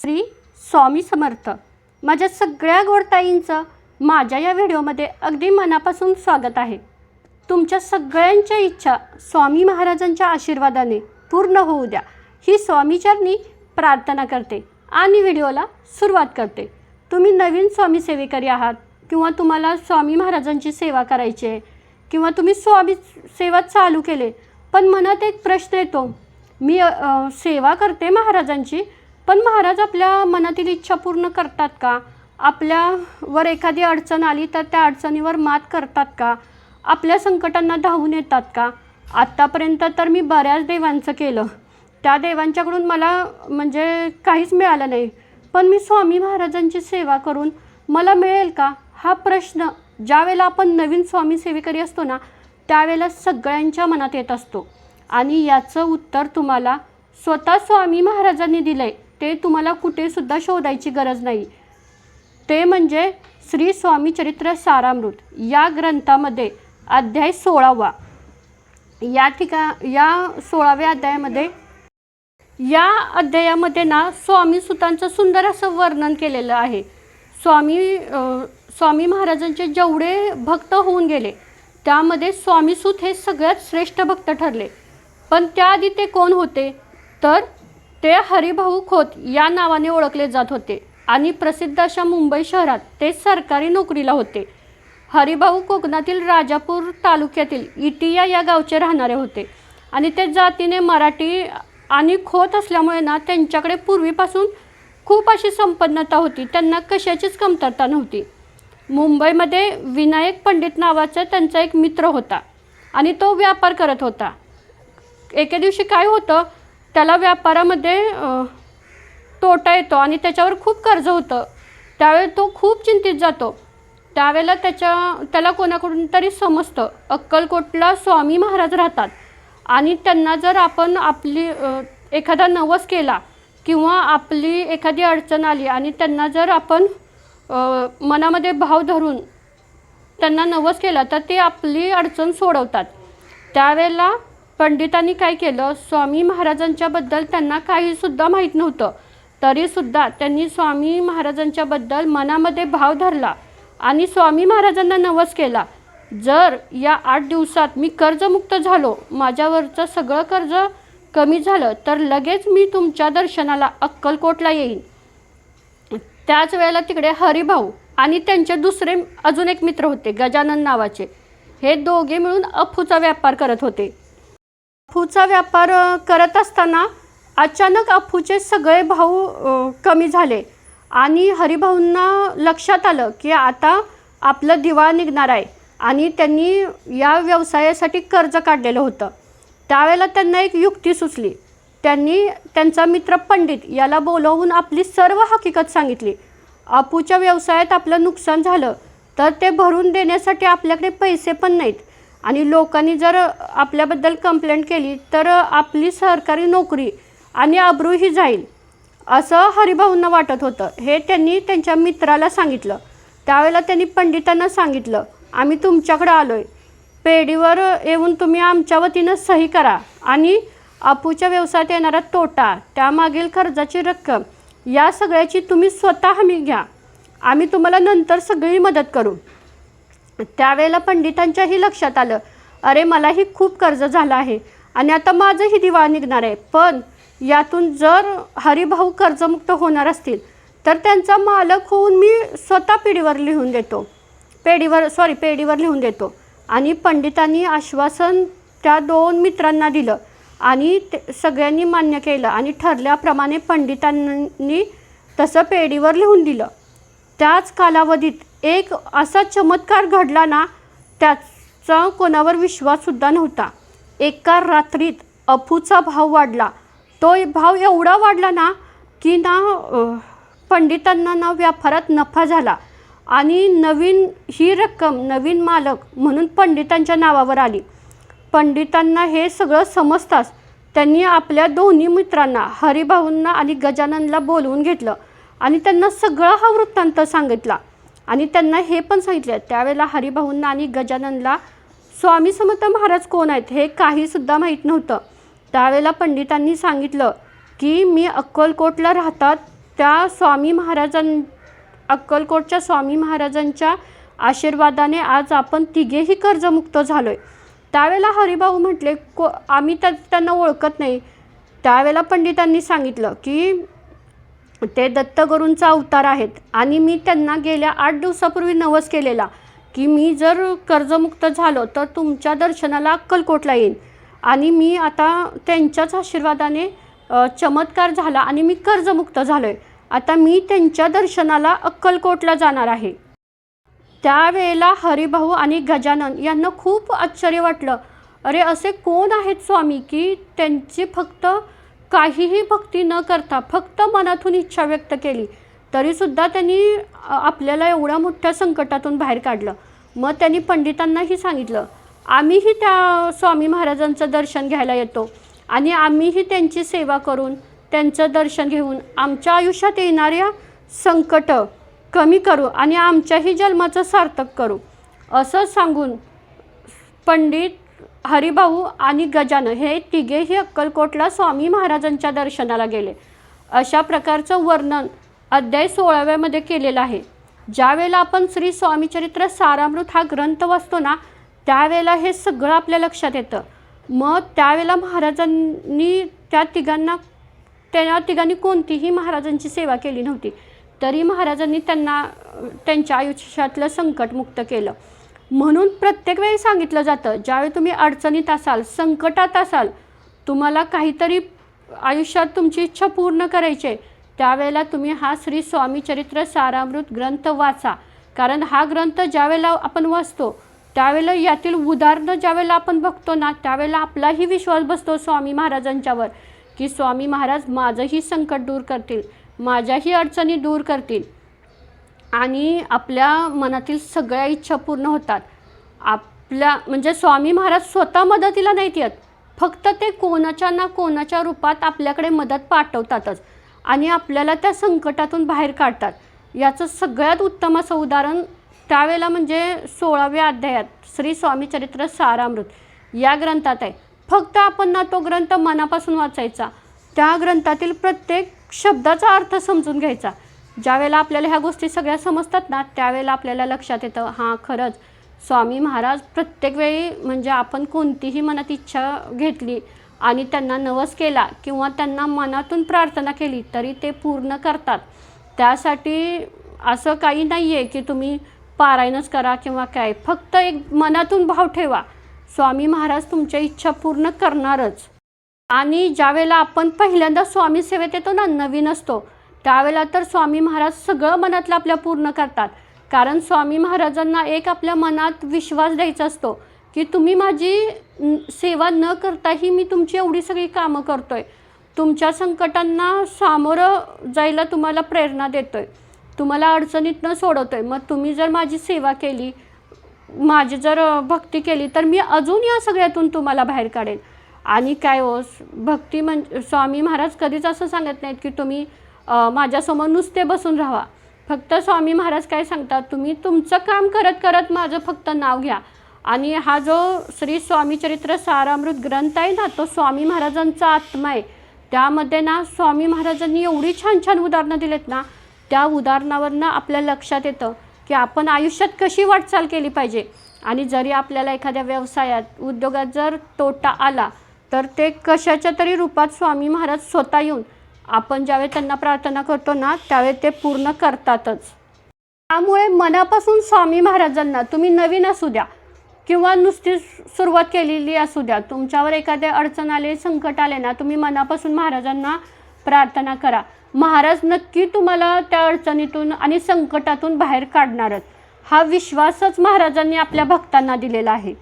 श्री स्वामी समर्थ. माझ्या सगळ्या गोडताईंचं माझ्या या व्हिडिओमध्ये अगदी मनापासून स्वागत आहे. तुमच्या सगळ्यांच्या इच्छा स्वामी महाराजांच्या आशीर्वादाने पूर्ण होऊ द्या. ही स्वामीचरणी प्रार्थना करते आणि व्हिडिओला सुरुवात करते. तुम्ही नवीन स्वामी सेवेकरी आहात किंवा तुम्हाला स्वामी महाराजांची सेवा करायची आहे किंवा तुम्ही स्वामी सेवा चालू केले पण मनात एक प्रश्न येतो. मी सेवा करते महाराजांची पण महाराज आपल्या मनातील इच्छा पूर्ण करतात का? आपल्यावर एखादी अडचण आली तर त्या अडचणीवर मात करतात का? आपल्या संकटांना धावून येतात का? आत्तापर्यंत तर मी बऱ्याच देवांचं केलं. त्या देवांच्याकडून मला म्हणजे काहीच मिळालं नाही. पण मी स्वामी महाराजांची सेवा करून मला मिळेल का? हा प्रश्न ज्यावेळेला आपण नवीन स्वामी सेवेकरी असतो ना त्यावेळेला सगळ्यांच्या मनात येत असतो. आणि याचं उत्तर तुम्हाला स्वतः स्वामी महाराजांनी दिलं आहे ते तुम्हाला कुठेसुद्धा शोधायची गरज नाही. ते म्हणजे श्री स्वामी चरित्र सारामृत. या ग्रंथामध्ये अध्याय सोळावा. या ठिका या सोळाव्या अध्यायामध्ये या अध्यायामध्ये ना स्वामी सुतांचं सुंदर असं वर्णन केलेलं आहे. स्वामी स्वामी महाराजांचे जेवढे भक्त होऊन गेले त्यामध्ये स्वामीसूत हे सगळ्यात श्रेष्ठ भक्त ठरले. पण त्याआधी ते कोण होते? तर ते हरिभाऊ खोत या नावाने ओळखले जात होते आणि प्रसिद्ध अशा मुंबई शहरात ते सरकारी नोकरीला होते. हरिभाऊ कोकणातील राजापूर तालुक्यातील इटिया या गावचे राहणारे होते आणि ते जातीने मराठी आणि खोत असल्यामुळे ना त्यांच्याकडे पूर्वीपासून खूप अशी संपन्नता होती. त्यांना कशाचीच कमतरता नव्हती. मुंबईमध्ये विनायक पंडित नावाचा त्यांचा एक मित्र होता आणि तो व्यापार करत होता. एके दिवशी काय होतं त्याला व्यापारामध्ये तोटा येतो आणि त्याच्यावर खूप कर्ज होतं. त्यावेळी तो खूप चिंतित जातो. त्यावेळेला त्याच्या त्याला कोणाकडून तरी समजतं. अक्कलकोटला स्वामी महाराज राहतात. आणि त्यांना जर आपण आपली एखादा नवस केला किंवा आपली एखादी अडचण आली आणि त्यांना जर आपण मनामध्ये भाव धरून त्यांना नवस केला तर ते आपली अडचण सोडवतात. त्यावेळेला पंडितांनी काय केलं? स्वामी महाराजांच्याबद्दल त्यांना काहीसुद्धा माहीत नव्हतं. तरीसुद्धा त्यांनी स्वामी महाराजांच्याबद्दल मनामध्ये भाव धरला आणि स्वामी महाराजांना नवस केला. जर या आठ दिवसात मी कर्जमुक्त झालो माझ्यावरचं सगळं कर्ज कमी झालं तर लगेच मी तुमच्या दर्शनाला अक्कलकोटला येईन. त्याच वेळेला तिकडे हरिभाऊ आणि त्यांचे दुसरे अजून एक मित्र होते गजानन नावाचे. हे दोघे मिळून अफूचा व्यापार करत होते. अफूचा व्यापार करत असताना अचानक अफूचे सगळे भाऊ कमी झाले. आणि हरिभाऊंना लक्षात आलं की आता आपलं दिवाळ निघणार आहे आणि त्यांनी या व्यवसायासाठी कर्ज काढलेलं होतं. त्यावेळेला त्यांना एक युक्ती सुचली. त्यांनी त्यांचा मित्र पंडित याला बोलवून आपली सर्व हकीकत सांगितली. अपूच्या व्यवसायात आपलं नुकसान झालं तर ते भरून देण्यासाठी आपल्याकडे पैसे पण नाहीत. आणि लोकांनी जर आपल्याबद्दल कंप्लेंट केली तर आपली सरकारी नोकरी आणि अब्रूही जाईल असं हरिभाऊंना वाटत होतं. हे त्यांनी त्यांच्या मित्राला सांगितलं. त्यावेळेला त्यांनी पंडितांना सांगितलं आम्ही तुमच्याकडं आलो आहे पेढीवर येऊन तुम्ही आमच्या वतीनं सही करा आणि अपूच्या व्यवसायात येणारा तोटा त्यामागील कर्जाची रक्कम या सगळ्याची तुम्ही स्वतः हमी घ्या. आम्ही तुम्हाला नंतर सगळी मदत करू. त्यावेळेला पंडितांच्याही लक्षात आलं. अरे मलाही खूप कर्ज झालं आहे आणि आता माझंही दिवाळ निघणार आहे. पण यातून जर हरिभाऊ कर्जमुक्त होणार असतील तर त्यांचा मालक होऊन मी स्वतः पिढीवर लिहून देतो. पेढीवर सॉरी पेढीवर लिहून देतो. आणि पंडितांनी आश्वासन त्या दोन मित्रांना दिलं आणि ते सगळ्यांनी मान्य केलं आणि ठरल्याप्रमाणे पंडितांनी तसं पेढीवर लिहून दिलं. त्याच कालावधीत एक असा चमत्कार घडला ना त्याचा कोणावर विश्वाससुद्धा नव्हता. एका रात्रीत अफूचा भाव वाढला. तो भाव एवढा वाढला ना की ना पंडितांना ना व्यापारात नफा झाला. आणि नवीन ही रक्कम नवीन मालक म्हणून पंडितांच्या नावावर आली. पंडितांना हे सगळं समजताच त्यांनी आपल्या दोन्ही मित्रांना हरिभाऊंना आणि गजाननला बोलवून घेतलं आणि त्यांना सगळा हा वृत्तांत सांगितला. आणि त्यांना हे पण सांगितलं त्यावेळेला हरिभाऊंना आणि गजाननला स्वामी समर्थ महाराज कोण आहेत हे काहीसुद्धा माहीत नव्हतं. त्यावेळेला पंडितांनी सांगितलं की मी अक्कलकोटला राहतात त्या स्वामी महाराजां अक्कलकोटच्या स्वामी महाराजांच्या आशीर्वादाने आज आपण तिघेही कर्जमुक्त झालो आहे त्यावेळेला हरिभाऊ म्हटले को आम्ही त्या त्यांना ओळखत नाही. त्यावेळेला पंडितांनी सांगितलं की ते दत्तगुरूंचा अवतार आहेत. आणि मी त्यांना गेल्या आठ दिवसापूर्वी नवस केलेला की मी जर कर्जमुक्त झालो तर तुमच्या दर्शनाला अक्कलकोटला येईन. आणि मी आता त्यांच्याच आशीर्वादाने चमत्कार झाला आणि मी कर्जमुक्त झालो आहे आता मी त्यांच्या दर्शनाला अक्कलकोटला जाणार आहे. त्यावेळेला हरिभाऊ आणि गजानन यांना खूप आश्चर्य वाटलं. अरे असे कोण आहेत स्वामी की त्यांची फक्त काहीही भक्ती न करता फक्त मनातून इच्छा व्यक्त केली तरीसुद्धा त्यांनी आपल्याला एवढ्या मोठ्या संकटातून बाहेर काढलं. मग त्यांनी पंडितांनाही सांगितलं आम्हीही त्या स्वामी महाराजांचं दर्शन घ्यायला येतो आणि आम्हीही त्यांची सेवा करून त्यांचं दर्शन घेऊन आमच्या आयुष्यात येणाऱ्या संकट कमी करू आणि आमच्याही जन्माचं सार्थक करू. असं सांगून पंडित हरिभाऊ आणि गजानन हे तिघेही अक्कलकोटला स्वामी महाराजांच्या दर्शनाला गेले. अशा प्रकारचं वर्णन अध्याय सोळाव्यामध्ये केलेलं आहे. ज्यावेळेला आपण श्री स्वामीचरित्र सारामृत हा ग्रंथ वाचतो ना त्यावेळेला हे सगळं आपल्या लक्षात येतं. मग त्यावेळेला महाराजांनी त्या तिघांना त्या तिघांनी कोणतीही महाराजांची सेवा केली नव्हती. तरी महाराजांनी त्यांना त्यांच्या आयुष्यातलं संकट मुक्त केलं. म्हणून प्रत्येक वेळी सांगितलं जातं ज्यावेळी तुम्ही अडचणीत असाल संकटात असाल तुम्हाला काहीतरी आयुष्यात तुमची इच्छा पूर्ण करायची आहे त्यावेळेला तुम्ही हा श्री स्वामी चरित्र सारामृत ग्रंथ वाचा. कारण हा ग्रंथ ज्यावेळेला आपण वाचतो त्यावेळेला यातील उदाहरणं ज्यावेळेला आपण बघतो ना त्यावेळेला आपलाही विश्वास बसतो स्वामी महाराजांच्यावर की स्वामी महाराज माझंही संकट दूर करतील माझ्याही अडचणी दूर करतील. आणि आपल्या मनातील सगळ्या इच्छा पूर्ण होतात. आपल्या म्हणजे स्वामी महाराज स्वतः मदतीला नाहीत येत. फक्त ते कोणाच्या ना कोणाच्या रूपात आपल्याकडे मदत पाठवतातच. आणि आपल्याला त्या संकटातून बाहेर काढतात. याचं सगळ्यात उत्तम असं उदाहरण त्यावेळेला म्हणजे सोळाव्या अध्यायात श्री स्वामी चरित्र सारामृत. या ग्रंथात आहे. फक्त आपण ना तो ग्रंथ मनापासून वाचायचा. त्या ग्रंथातील प्रत्येक शब्दाचा अर्थ समजून घ्यायचा. ज्यावेळेला आपल्याला ह्या गोष्टी सगळ्या समजतात ना त्यावेळेला आपल्याला लक्षात येतं हां खरंच स्वामी महाराज प्रत्येक वेळी म्हणजे आपण कोणतीही मनात इच्छा घेतली आणि त्यांना नवस केला किंवा त्यांना मनातून प्रार्थना केली तरी ते पूर्ण करतात. त्यासाठी असं काही नाही आहे की तुम्ही पारायणच करा किंवा काय फक्त एक मनातून भाव ठेवा. स्वामी महाराज तुमच्या इच्छा पूर्ण करणारच. आणि ज्यावेळेला आपण पहिल्यांदा स्वामी सेवेत येतो ना नवीन असतो त्यावेळेला तर स्वामी महाराज सगळं मनातलं आपल्या पूर्ण करतात. कारण स्वामी महाराजांना एक आपल्या मनात विश्वास द्यायचा असतो की तुम्ही माझी सेवा न करताही मी तुमची एवढी सगळी कामं करतो आहे तुमच्या संकटांना सामोरं जायला तुम्हाला प्रेरणा देतो आहे तुम्हाला अडचणीतनं आहे मग तुम्ही जर माझी सेवा केली माझी जर भक्ती केली तर मी अजून या सगळ्यातून तुम्हाला बाहेर काढेन. आणि काय हो भक्ती म्हणजे स्वामी महाराज कधीच असं सांगत नाहीत की तुम्ही माझ्यासमोर नुसते बसून राहा फक्त स्वामी महाराज काय सांगतात तुम्ही तुमचं काम करत करत माझं फक्त नाव घ्या. आणि हा जो श्री स्वामी चरित्र सारामृत ग्रंथ आहे ना तो स्वामी महाराजांचा आत्मा आहे. त्यामध्ये ना स्वामी महाराजांनी एवढी छान छान उदाहरणं दिलेत ना त्या उदाहरणावरनं आपल्या लक्षात येतं की आपण आयुष्यात कशी वाटचाल केली पाहिजे. आणि जरी आपल्याला एखाद्या व्यवसायात उद्योगात जर तोटा आला तर ते कशाच्या तरी रूपात स्वामी महाराज स्वतः येऊन आपण ज्यावेळी त्यांना प्रार्थना करतो ना त्यावेळी ते पूर्ण करतातच. त्यामुळे मनापासून स्वामी महाराजांना तुम्ही नवीन असू द्या किंवा नुसती सुरुवात केलेली असू द्या तुमच्यावर एखादे अडचण आले संकट आले ना तुम्ही मनापासून महाराजांना प्रार्थना करा. महाराज नक्की तुम्हाला त्या अडचणीतून आणि संकटातून बाहेर काढणारच. हा विश्वासच महाराजांनी आपल्या भक्तांना दिलेला आहे.